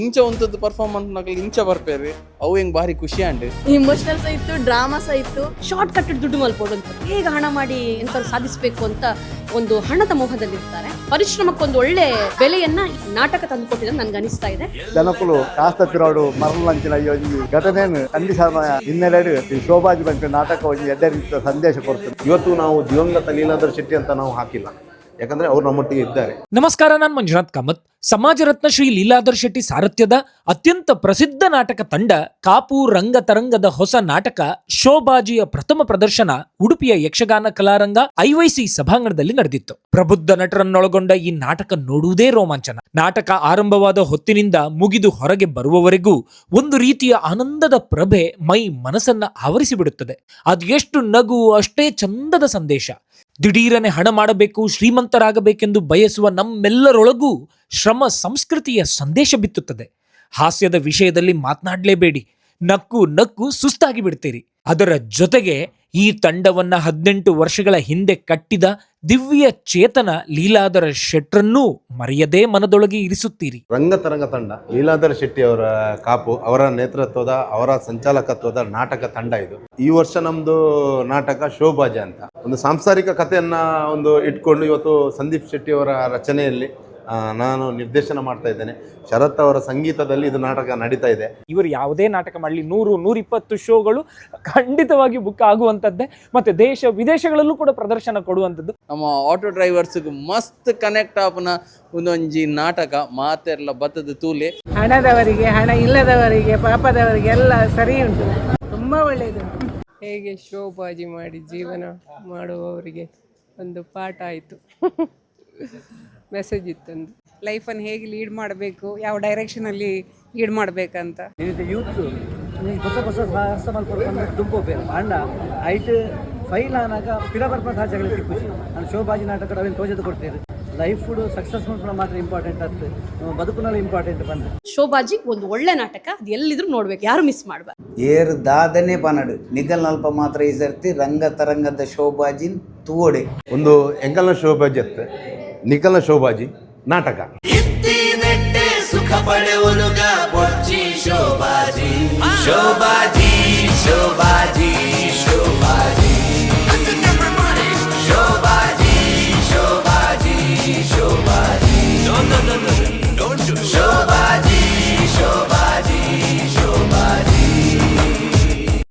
ಇಂಚ ಒಂದದ್ದು ಪರ್ಫಾರ್ಮೆನ್ಸ್ ನಕಲ್ ಇಂಚ ಬರ್ಪೇರಿ ಅವು ಹೆಂಗ್ ಭಾರಿ ಖುಷಿ ಅಂಡ್. ಇಮೋಷನಲ್ ಸಹ ಇತ್ತು ಡ್ರಾಮಾ ಸಹ ಇತ್ತು. ಶಾರ್ಟ್ ಕಟ್ ದುಡ್ಡು ಮಲ್ಬೋದು ಅಂತ. ಹೇಗೆ ಹಣ ಮಾಡಿ ಎಂತ ಸಾಧಿಸಬೇಕು ಅಂತ ಒಂದು ಹಣದ ಮೋಹದಲ್ಲಿರ್ತಾರೆ. ಪರಿಶ್ರಮಕ್ಕೊಂದು ಒಳ್ಳೆ ಬೆಲೆಯನ್ನ ನಾಟಕ ನಾಟಕ ತಂದುಕೊಟ್ಟಿದ್ರೆ ನನ್ಗೆ ಅನಿಸ್ತಾ ಇದೆ. ಜನಕುಲು ಕಾಸ್ತ ತಿರಾಡು ಮರಳಂಚಿನ ಈ ಒಂಜಿ ಘಟನೆಯನ್ನು ಖಂಡಿಸನ ಹಿನ್ನೆಲೆಡು ಈ ಶೋಭಾಜಿ ಬಂಕ ನಾಟಕ ಒಂಜಿ ಎಡ್ಡೆ ರೀತಿಯ ಸಂದೇಶ ಕೊಡ್ತದೆ ಇವತ್ತು ನಾವು ದಿವಂಗತ ಲೀಲಾಧರ್ ಶೆಟ್ಟಿ ಅಂತ ನಾವು ಹಾಕಿಲ್ಲ. ಯಾಕಂದ್ರೆ ಅವ್ರು ನಮ್ಮೊಟ್ಟಿಗೆ ಇದ್ದಾರೆ. ನಮಸ್ಕಾರ, ನಾನು ಮಂಜುನಾಥ್ ಕಾಮತ್. ಸಮಾಜ ರತ್ನ ಶ್ರೀ ಲೀಲಾಧರ್ ಶೆಟ್ಟಿ ಸಾರಥ್ಯದ ಅತ್ಯಂತ ಪ್ರಸಿದ್ಧ ನಾಟಕ ತಂಡ ಕಾಪು ರಂಗತರಂಗದ ಹೊಸ ನಾಟಕ ಶೋಬಾಜಿಯ ಪ್ರಥಮ ಪ್ರದರ್ಶನ ಉಡುಪಿಯ ಯಕ್ಷಗಾನ ಕಲಾರಂಗ ಐವೈಸಿ ಸಭಾಂಗಣದಲ್ಲಿ ನಡೆದಿತ್ತು. ಪ್ರಬುದ್ಧ ನಟರನ್ನೊಳಗೊಂಡ ಈ ನಾಟಕ ನೋಡುವುದೇ ರೋಮಾಂಚನ. ನಾಟಕ ಆರಂಭವಾದ ಹೊತ್ತಿನಿಂದ ಮುಗಿದು ಹೊರಗೆ ಬರುವವರೆಗೂ ಒಂದು ರೀತಿಯ ಆನಂದದ ಪ್ರಭೆ ಮೈ ಮನಸ್ಸನ್ನ ಆವರಿಸಿಬಿಡುತ್ತದೆ. ಅದು ಎಷ್ಟು ನಗು ಅಷ್ಟೇ ಚಂದದ ಸಂದೇಶ. ದಿಢೀರನೆ ಹಣ ಮಾಡಬೇಕು, ಶ್ರೀಮಂತರಾಗಬೇಕೆಂದು ಬಯಸುವ ನಮ್ಮೆಲ್ಲರೊಳಗೂ ಶ್ರಮ ಸಂಸ್ಕೃತಿಯ ಸಂದೇಶ ಬಿತ್ತುತ್ತದೆ. ಹಾಸ್ಯದ ವಿಷಯದಲ್ಲಿ ಮಾತನಾಡಲೇಬೇಡಿ. ನಕ್ಕು ನಕ್ಕು ಸುಸ್ತಾಗಿ ಬಿಡ್ತೀರಿ. ಅದರ ಜೊತೆಗೆ ಈ ತಂಡವನ್ನ ಹದಿನೆಂಟು ವರ್ಷಗಳ ಹಿಂದೆ ಕಟ್ಟಿದ ದಿವ್ಯ ಚೇತನ ಲೀಲಾಧರ ಶೆಟ್ರನ್ನೂ ಮರೆಯದೇ ಮನದೊಳಗೆ ಇರಿಸುತ್ತೀರಿ. ರಂಗತರಂಗ ತಂಡ, ಲೀಲಾಧರ ಶೆಟ್ಟಿ ಅವರ ಕಾಪು, ಅವರ ನೇತೃತ್ವದ, ಅವರ ಸಂಚಾಲಕತ್ವದ ನಾಟಕ ತಂಡ ಇದು. ಈ ವರ್ಷ ನಮ್ದು ನಾಟಕ ಶೋಭಾಜ ಅಂತ. ಒಂದು ಸಾಂಸಾರಿಕ ಕಥೆಯನ್ನ ಒಂದು ಇಟ್ಕೊಂಡು ಇವತ್ತು ಸಂದೀಪ್ ಶೆಟ್ಟಿ ಅವರ ರಚನೆಯಲ್ಲಿ ನಾನು ನಿರ್ದೇಶನ ಮಾಡ್ತಾ ಇದ್ದೇನೆ. ಶರತ್ ಅವರ ಸಂಗೀತದಲ್ಲಿ ಇದು ನಾಟಕ ನಡೀತಾ ಇದೆ. ಇವರು ಯಾವುದೇ ನಾಟಕ ಮಾಡಲಿ ನೂರು ನೂರಿಪ್ಪತ್ತು ಶೋಗಳು ಖಂಡಿತವಾಗಿ ಬುಕ್ ಆಗುವಂಥದ್ದೇ ಮತ್ತೆ ದೇಶ ವಿದೇಶಗಳಲ್ಲೂ ಕೂಡ ಪ್ರದರ್ಶನ ಕೊಡುವಂಥದ್ದು. ನಮ್ಮ ಆಟೋ ಡ್ರೈವರ್ಸ್ಗೆ ಮಸ್ತ್ ಕನೆಕ್ಟ್ ಆಪ್ನ ಒಂದೊಂಜಿ ನಾಟಕ ಮಾತೆರ್ಲ ಬತ್ತದ ತೂಲೆ. ಹಣದವರಿಗೆ ಹಣ ಇಲ್ಲದವರಿಗೆ ಪಾಪದವರಿಗೆ ಎಲ್ಲ ಸರಿ ಉಂಟು. ತುಂಬ ಒಳ್ಳೆಯದುಂಟು ಹೇಗೆ ಶೋಬಾಜಿ ಮಾಡಿ ಜೀವನ ಮಾಡುವವರಿಗೆ ಒಂದು ಪಾಠ ಆಯಿತು. ಮೆಸೇಜ್ ಇತ್ತಂದು ಲೈಫನ್ನು ಹೇಗೆ ಲೀಡ್ ಮಾಡಬೇಕು ಯಾವ ಡೈರೆಕ್ಷನಲ್ಲಿ ಲೀಡ್ ಮಾಡಬೇಕಂತ. ಯೂತ್ ಹೊಸ ಹೊಸ ಅಣ್ಣ ಐಟ್ ಫೈಲ್ ಆನಾಗ ಪಿರ ಬರ್ಪ ಸಾಧ್ಯಗಳಿಗೆ ಖುಷಿ ನಾನು ಶೋಭಾಜಿ ನಾಟಕ ಅವ್ರಿಗೆ ತೋಜದು ಕೊಡ್ತೇವೆ ಲೈಫ್ ಸಕ್ಸಸ್ಫುಲ್ ಮಾತ್ರ ಇಂಪಾರ್ಟೆಂಟ್ ಆಗ್ತದೆ ನಮ್ಮ ಬದುಕಿನಲ್ಲಿ ಇಂಪಾರ್ಟೆಂಟ್ ಬಂದು. ಶೋಭಾಜಿ ಒಂದು ಒಳ್ಳೆ ನಾಟಕ ಅದು ಎಲ್ಲಿದ್ರು ನೋಡ್ಬೇಕು. ಯಾರು ಮಿಸ್ ಮಾಡಬಾರ್ದು. ಏರ್ ದಾದನೆ ಪನಡು ನಿಗಲ್ ನಲ್ಪ ಮಾತ್ರ ಈ ಸರ್ತಿ ರಂಗ ತರಂಗದ ಶೋಭಾಜಿನ್ ತೂವಡೆ. ಒಂದು ಎಂಕಲ್ನ ಶೋಭಾಜಿ ಅತ್ತೆ. ನಿಖಲ್ನ ಶೋಭಾಜಿ ನಾಟಕ ಸುಖ ಪಡೆವಲುಗ